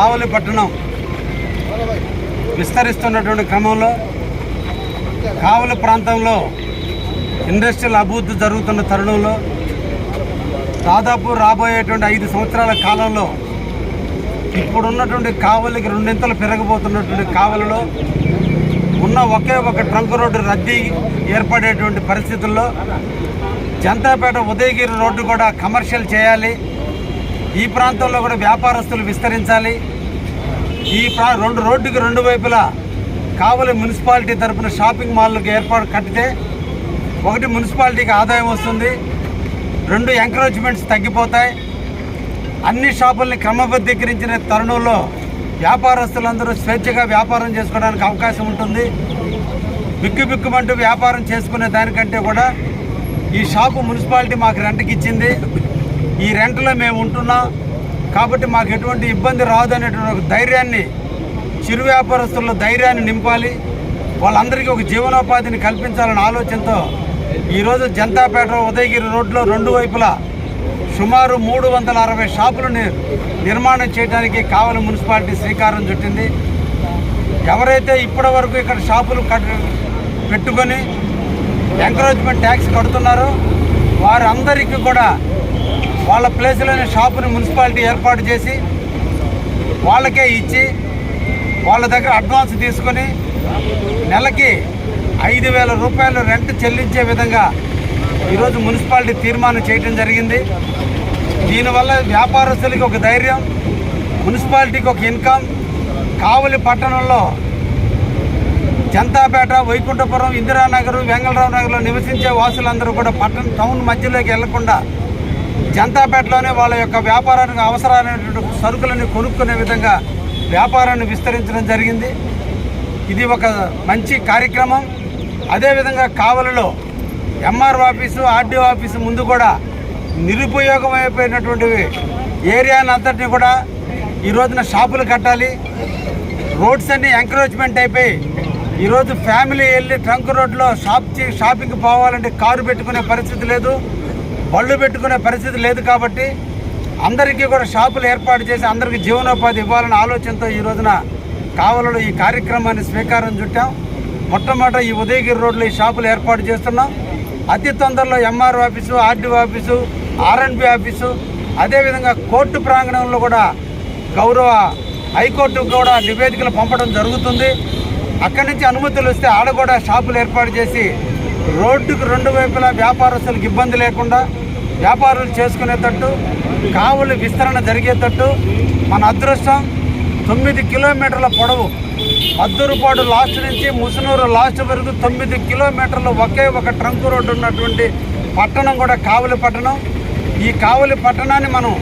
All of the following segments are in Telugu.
కావలి పట్టణం విస్తరిస్తున్నటువంటి క్రమంలో కావలి ప్రాంతంలో ఇండస్ట్రియల్ అభివృద్ధి జరుగుతున్న తరుణంలో దాదాపు రాబోయేటువంటి ఐదు సంవత్సరాల కాలంలో ఇప్పుడున్నటువంటి కావలికి రెండింతలు పెరగబోతున్నటువంటి కావలిలో ఉన్న ఒకే ఒక ట్రంక్ రోడ్డు రద్దీ ఏర్పడేటువంటి పరిస్థితుల్లో జంతాపేట ఉదయగిరి రోడ్డు కూడా కమర్షియల్ చేయాలి. ఈ ప్రాంతంలో కూడా వ్యాపారస్తులు విస్తరించాలి. ఈ ప్రా రెండు రోడ్డుకి రెండు వైపులా కావలి మున్సిపాలిటీ తరపున షాపింగ్ మాల్లకు ఏర్పాటు కట్టితే ఒకటి మున్సిపాలిటీకి ఆదాయం వస్తుంది. రెండు ఎంకరేజ్మెంట్స్ తగ్గిపోతాయి. అన్ని షాపుల్ని క్రమబద్ధీకరించిన తరుణంలో వ్యాపారస్తులందరూ స్వేచ్ఛగా వ్యాపారం చేసుకోవడానికి అవకాశం ఉంటుంది. బిక్కు బిక్కుమంటూ వ్యాపారం చేసుకునే దానికంటే కూడా ఈ షాపు మున్సిపాలిటీ మాకు రెంట్కి ఇచ్చింది. ఈ రెంట్లో మేము ఉంటున్నాం. కాబట్టి మాకు ఎటువంటి ఇబ్బంది రాదు అనేటువంటి ఒక ధైర్యాన్ని చిరు వ్యాపారస్తుల్లో ధైర్యాన్ని నింపాలి. వాళ్ళందరికీ ఒక జీవనోపాధిని కల్పించాలనే ఆలోచనతో ఈరోజు జనతాపేట ఉదయగిరి రోడ్లో రెండు వైపులా సుమారు మూడు వందల అరవై షాపులను నిర్మాణం చేయడానికి కావలి మున్సిపాలిటీ శ్రీకారం చుట్టింది. ఎవరైతే ఇప్పటి వరకు ఇక్కడ షాపులు కట్ పెట్టుకొని ఎంకరేజ్మెంట్ ట్యాక్స్ కడుతున్నారో వారందరికీ కూడా వాళ్ళ ప్లేస్లోనే షాపుని మున్సిపాలిటీ ఏర్పాటు చేసి వాళ్ళకే ఇచ్చి వాళ్ళ దగ్గర అడ్వాన్స్ తీసుకొని నెలకి ఐదు వేల రూపాయలు రెంట్ చెల్లించే విధంగా ఈరోజు మున్సిపాలిటీ తీర్మానం చేయడం జరిగింది. దీనివల్ల వ్యాపారస్తులకి ఒక ధైర్యం మున్సిపాలిటీకి ఒక ఇన్కమ్ కావలి పట్టణంలో జంతాపేట వైకుంఠపురం ఇందిరానగర్ వెంగళరావు నగర్లో నివసించే వాసులందరూ కూడా పట్టణ టౌన్ మధ్యలోకి వెళ్ళకుండా జంతాపేటలోనే వాళ్ళ యొక్క వ్యాపారానికి అవసరమైనటువంటి సరుకులను కొనుక్కునే విధంగా వ్యాపారాన్ని విస్తరించడం జరిగింది. ఇది ఒక మంచి కార్యక్రమం. అదేవిధంగా కావలిలో ఎంఆర్ఓ ఆఫీసు ఆర్డీఓ ఆఫీసు ముందు కూడా నిరుపయోగమైపోయినటువంటి ఏరియాని అంతటిని కూడా ఈ రోజున షాపులు కట్టాలి. రోడ్స్ అన్ని ఎంకరేజ్మెంట్ అయిపోయి ఈరోజు ఫ్యామిలీ వెళ్ళి ట్రంక్ రోడ్లో షాప్ షాపింగ్ పోవాలంటే కారు పెట్టుకునే పరిస్థితి లేదు. బళ్ళు పెట్టుకునే పరిస్థితి లేదు కాబట్టి అందరికీ కూడా షాపులు ఏర్పాటు చేసి అందరికీ జీవనోపాధి ఇవ్వాలనే ఆలోచనతో ఈ రోజున కావలలో ఈ కార్యక్రమాన్ని స్వీకారం చుట్టాం. మొట్టమొదట ఈ ఉదయగిరి రోడ్లో ఈ షాపులు ఏర్పాటు చేస్తున్నాం. అతి తొందరలో MR office RDO office RNB office అదేవిధంగా కోర్టు ప్రాంగణంలో కూడా గౌరవ హైకోర్టుకు కూడా నివేదికలు పంపడం జరుగుతుంది. అక్కడి నుంచి అనుమతులు వస్తే ఆడ కూడా షాపులు ఏర్పాటు చేసి రోడ్డుకు రెండు వైపులా వ్యాపారస్తులకు ఇబ్బంది లేకుండా వ్యాపారాలు చేసుకునేటట్టు కావులు విస్తరణ జరిగేటట్టు మన అదృష్టం తొమ్మిది కిలోమీటర్ల పొడవు. అద్దరుపాడు లాస్ట్ నుంచి ముసునూరు లాస్ట్ వరకు తొమ్మిది కిలోమీటర్లు ఒకే ఒక ట్రంక్ రోడ్డు ఉన్నటువంటి పట్టణం కూడా కావలి పట్టణం. ఈ కావలి పట్టణాన్ని మనం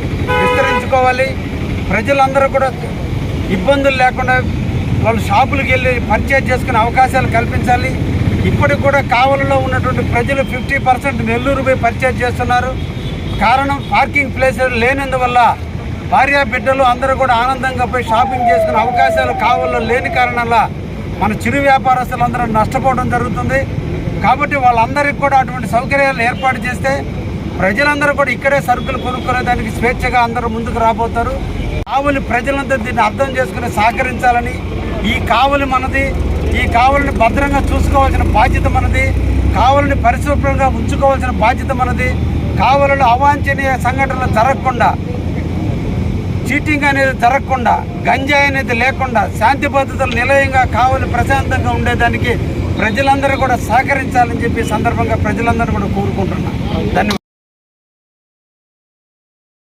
విస్తరించుకోవాలి. ప్రజలందరూ కూడా ఇబ్బందులు లేకుండా వాళ్ళు షాపులకు వెళ్ళి పర్చేజ్ చేసుకునే అవకాశాలు కల్పించాలి. ఇప్పటికి కూడా కావలిలో ఉన్నటువంటి ప్రజలు ఫిఫ్టీ పర్సెంట్ నెల్లూరు పోయి పర్చేజ్ చేస్తున్నారు. కారణం పార్కింగ్ ప్లేస్ లేనందువల్ల భార్యా బిడ్డలు అందరూ కూడా ఆనందంగా పోయి షాపింగ్ చేసుకునే అవకాశాలు కావల్లో లేని కారణంలో మన చిరు వ్యాపారస్తులందరూ నష్టపోవడం జరుగుతుంది. కాబట్టి వాళ్ళందరికీ కూడా అటువంటి సౌకర్యాలు ఏర్పాటు చేస్తే ప్రజలందరూ కూడా ఇక్కడే సరుకులు కొనుక్కునే దానికి స్వేచ్ఛగా అందరూ ముందుకు రాబోతారు. కావలి ప్రజలంతా దీన్ని అర్థం చేసుకుని సహకరించాలని ఈ కావలి మనది ఈ కావలిని భద్రంగా చూసుకోవాల్సిన బాధ్యత మనది. కావలిని పరిశుభ్రంగా ఉంచుకోవాల్సిన బాధ్యత మనది. కావలలో అవాంఛనీయ సంఘటనలు జరగకుండా చీటింగ్ అనేది జరగకుండా గంజాయి అనేది లేకుండా శాంతి భద్రతలు నిలయంగా కావలి ప్రశాంతంగా ఉండేదానికి ప్రజలందరూ కూడా సహకరించాలని చెప్పి సందర్భంగా ప్రజలందరూ కూడా కోరుకుంటున్నాను ధన్యవాదాలు.